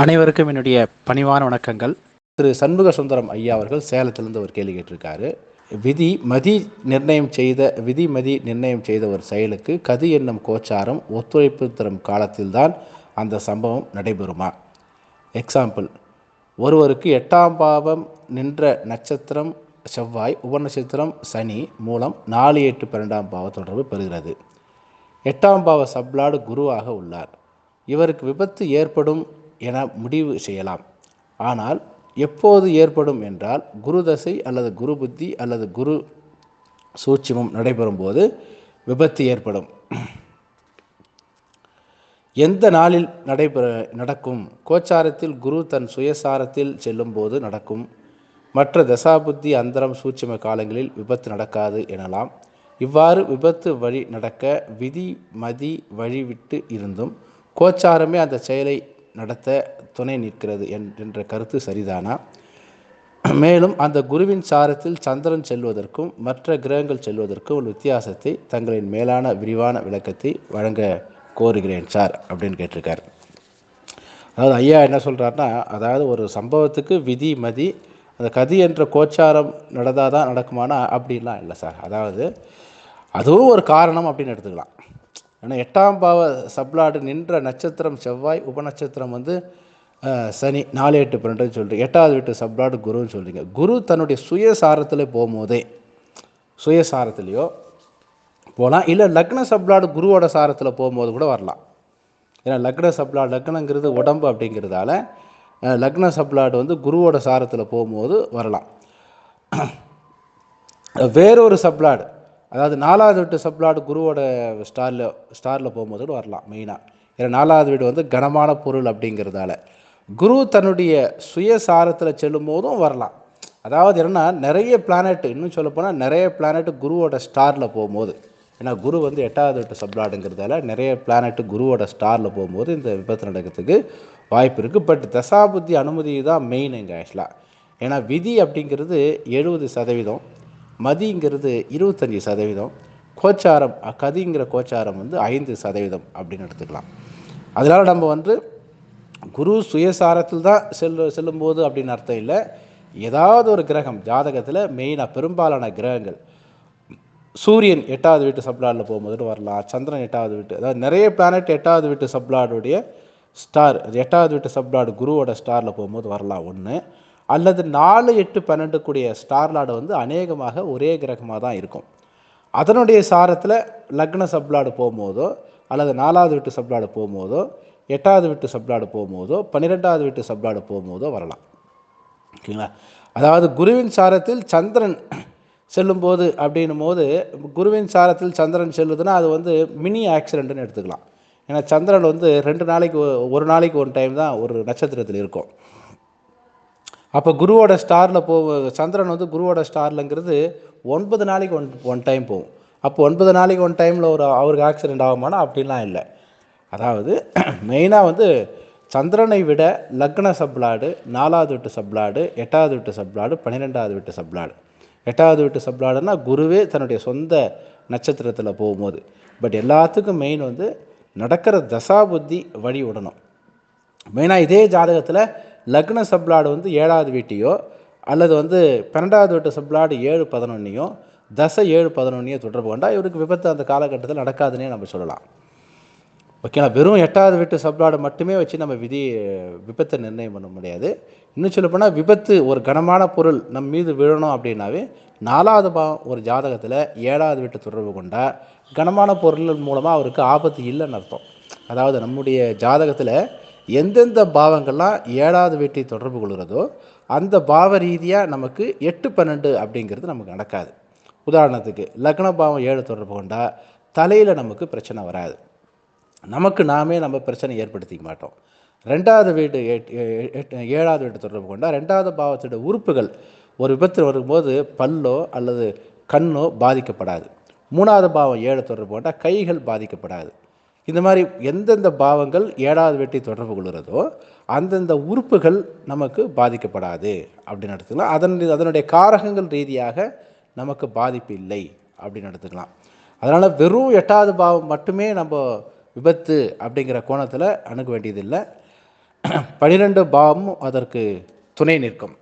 அனைவருக்கும் என்னுடைய பணிவான வணக்கங்கள். திரு சண்முக சுந்தரம் ஐயா அவர்கள் சேலத்திலிருந்து ஒரு கேள்வி கேட்டிருக்காரு. விதி மதி நிர்ணயம் செய்த விதி மதி நிர்ணயம் செய்த ஒரு செயலுக்கு கதி என்னும் கோச்சாரம் ஒத்துழைப்பு தரும் காலத்தில்தான் அந்த சம்பவம் நடைபெறுமா? எக்ஸாம்பிள் ஒருவருக்கு எட்டாம் பாவம் நின்ற நட்சத்திரம் செவ்வாய் உபநட்சத்திரம் சனி மூலம் நாலு எட்டு பன்னெண்டாம் பாவ தொடர்பு பெறுகிறது. எட்டாம் பாவ சப்லாடு குருவாக உள்ளார். இவருக்கு விபத்து ஏற்படும் என முடிவு செய்யலாம். ஆனால் எப்போது ஏற்படும் என்றால் குரு தசை அல்லது குரு புத்தி அல்லது குரு சூட்சிமம் நடைபெறும் போது விபத்து ஏற்படும். எந்த நாளில் நடைபெற நடக்கும்? கோச்சாரத்தில் குரு தன் சுயசாரத்தில் செல்லும்போது நடக்கும். மற்ற தசாபுத்தி அந்தரம் சூட்சும காலங்களில் விபத்து நடக்காது எனலாம். இவ்வாறு விபத்து வழி நடக்க விதி மதி வழிவிட்டு இருந்தும் கோச்சாரமே அந்த செயலை நடத்த துணை நிற்கிறது என்ற கருத்து சரிதானா? மேலும் அந்த குருவின் சாரத்தில் சந்திரன் செல்வதற்கும் மற்ற கிரகங்கள் செல்வதற்கும் உள்ள வித்தியாசத்தை தங்களின் மேலான விரிவான விளக்கத்தை வழங்க கோருகிறேன் சார் அப்படின்னு கேட்டிருக்காரு. அதாவது ஐயா என்ன சொல்கிறாருன்னா அதாவது ஒரு சம்பவத்துக்கு விதி மதி அந்த கதி என்ற கோச்சாரம் நடந்தால் தான் நடக்குமானா அப்படின்லாம் இல்லை சார். அதாவது அதுவும் ஒரு காரணம் அப்படின்னு எடுத்துக்கலாம். ஏன்னா எட்டாம் பாவ சப்ளாடு நின்ற நட்சத்திரம் செவ்வாய் உபநட்சத்திரம் வந்து சனி. நாலு எட்டு பன்னெண்டுன்னு சொல்கிறீங்க எட்டாவது வீட்டு சப்ளாடு குருன்னு சொல்கிறீங்க குரு தன்னுடைய சுயசாரத்தில் போகும்போதே சுயசாரத்துலேயோ போகலாம் இல்லை லக்ன சப்ளாடு குருவோட சாரத்தில் போகும்போது கூட வரலாம். ஏன்னா லக்ன சப்ளாடு லக்னங்கிறது உடம்பு அப்படிங்கிறதால லக்ன சப்ளாடு வந்து குருவோட சாரத்தில் போகும்போது வரலாம். வேறொரு சப்ளாடு. அதாவது நாலாவது வீட்டு சப்ளாட் குருவோட ஸ்டாரில் ஸ்டாரில் போகும்போது கூட வரலாம் மெயினாக ஏன்னா நாலாவது வீடு வந்து கனமான பொருள் அப்படிங்கிறதால. குரு தன்னுடைய சுயசாரத்தில் செல்லும் போதும் வரலாம். அதாவது என்னென்னா நிறைய பிளானட் இன்னும் சொல்லப்போனால் நிறைய பிளானட் குருவோட ஸ்டாரில் போகும்போது. ஏன்னா குரு வந்து எட்டாவது வீட்டு சப்ளாடுங்கிறதால நிறைய பிளானட் குருவோட ஸ்டாரில் போகும்போது இந்த விபத்து நடக்கிறதுக்கு வாய்ப்பு இருக்குது பட் தசாபுத்தி அனுமதி தான் மெயின் எங்கள் ஆக்சுவலாக ஏன்னா விதி அப்படிங்கிறது எழுபது சதவீதம். மதிங்கிறது இருபத்தஞ்சி சதவீதம் கோச்சாரம் கதிங்கிற கோச்சாரம் வந்து ஐந்து சதவீதம் அப்படின்னு எடுத்துக்கலாம். அதனால் நம்ம வந்து குரு சுயசாரத்தில் தான் செல்லு செல்லும்போது அப்படின்னு அர்த்தம் இல்லை. ஏதாவது ஒரு கிரகம் ஜாதகத்தில் மெயினாக பெரும்பாலான கிரகங்கள். சூரியன் எட்டாவது வீட்டு சப்ளாடில் போகும்போது வரலாம். சந்திரன் எட்டாவது வீட்டு அதாவது நிறைய பிளானட் எட்டாவது வீட்டு சப்ளாடுடைய ஸ்டார் எட்டாவது வீட்டு சப்ளாடு குருவோட ஸ்டாரில் போகும்போது வரலாம் ஒன்று அல்லது நாலு எட்டு பன்னெண்டு கூடிய ஸ்டார்லாடு வந்து அநேகமாக ஒரே கிரகமாக தான் இருக்கும். அதனுடைய சாரத்தில் லக்ன சப்லாடு போகும்போதோ அல்லது நாலாவது வீட்டு சப்லாடு போகும்போதோ எட்டாவது வீட்டு சப்லாடு போகும்போதோ பன்னிரெண்டாவது வீட்டு சப்லாடு போகும்போதோ வரலாம். ஓகேங்களா? அதாவது குருவின் சாரத்தில் சந்திரன் செல்லும்போது அப்படின்னும் போது குருவின் சாரத்தில் சந்திரன் செல்லுதுன்னா அது வந்து மினி ஆக்சிடென்ட்னு எடுத்துக்கலாம். ஏன்னா சந்திரன் வந்து ரெண்டு நாளைக்கு ஒரு நாளைக்கு ஒன் டைம் தான் ஒரு நட்சத்திரத்தில் இருக்கும். அப்போ குருவோட ஸ்டாரில் போ சந்திரன் வந்து குருவோட ஸ்டார்லங்கிறது ஒன்பது நாளைக்கு ஒன் ஒன் டைம் போகும். அப்போ ஒன்பது நாளைக்கு ஒன் டைமில் ஒரு அவருக்கு ஆக்சிடெண்ட் ஆகுமானா? அப்படிலாம் இல்லை. அதாவது மெயினாக வந்து சந்திரனை விட லக்ன சப்ளாடு நாலாவது வீட்டு சப்ளாடு எட்டாவது வீட்டு சப்ளாடு பன்னிரெண்டாவது வீட்டு சப்ளாடு. எட்டாவது வீட்டு சப்ளாடுன்னா குருவே தன்னுடைய சொந்த நட்சத்திரத்தில் போகும்போது. பட் எல்லாத்துக்கும் மெயின் வந்து நடக்கிற தசாபுத்தி வழி விடணும் மெயினாக இதே ஜாதகத்தில் லக்ன சப்ளாடு வந்து ஏழாவது வீட்டையோ அல்லது வந்து பன்னெண்டாவது வீட்டு சப்ளாடு ஏழு பதினொன்னையோ தசை ஏழு பதினொன்னையோ தொடர்பு கொண்டால் இவருக்கு விபத்து அந்த காலகட்டத்தில் நடக்காதுன்னே நம்ம சொல்லலாம். ஓகேங்களா? வெறும் எட்டாவது வீட்டு சப்ளாடு மட்டுமே வச்சு நம்ம விதி விபத்தை நிர்ணயம் பண்ண முடியாது. இன்னும் சொல்லப்போனால் விபத்து ஒரு கனமான பொருள் நம் மீது விழணும் அப்படின்னாவே நாலாவது பாவம் ஒரு ஜாதகத்தில் ஏழாவது வீட்டு தொடர்பு கொண்டால் கனமான பொருள் மூலமாக அவருக்கு ஆபத்து இல்லைன்னு அர்த்தம். அதாவது நம்முடைய ஜாதகத்தில் எந்தெந்த பாவங்கள்லாம் ஏழாவது வீட்டை தொடர்பு கொள்கிறதோ அந்த பாவ ரீதியாக நமக்கு எட்டு பன்னெண்டு அப்படிங்கிறது நமக்கு நடக்காது. உதாரணத்துக்கு லக்ன பாவம் ஏழு தொடர்பு கொண்டால் தலையில் நமக்கு பிரச்சனை வராது. நமக்கு நாமே நம்ம பிரச்சனை ஏற்படுத்திக்க மாட்டோம். ரெண்டாவது வீடு ஏழாவது வீடு தொடர்பு கொண்டால் ரெண்டாவது பாவத்தோட உறுப்புகள் ஒரு விபத்து வரும்போது பல்லோ அல்லது கண்ணோ பாதிக்கப்படாது. மூணாவது பாவம் ஏழு தொடர்பு கொண்டால் கைகள் பாதிக்கப்படாது. இந்த மாதிரி எந்தெந்த பாவங்கள் ஏழாவது வெட்டி தொடர்பு கொள்கிறதோ அந்தந்த உறுப்புகள் நமக்கு பாதிக்கப்படாது அப்படின்னு எடுத்துக்கலாம். அதன் அதனுடைய காரகங்கள் ரீதியாக நமக்கு பாதிப்பு இல்லை அப்படின்னு எடுத்துக்கலாம். அதனால் வெறும் எட்டாவது பாவம் மட்டுமே நம்ம விபத்து அப்படிங்கிற கோணத்தில் அணுக வேண்டியதில்லை. பனிரெண்டு பாவமும் அதற்கு துணை நிற்கும்.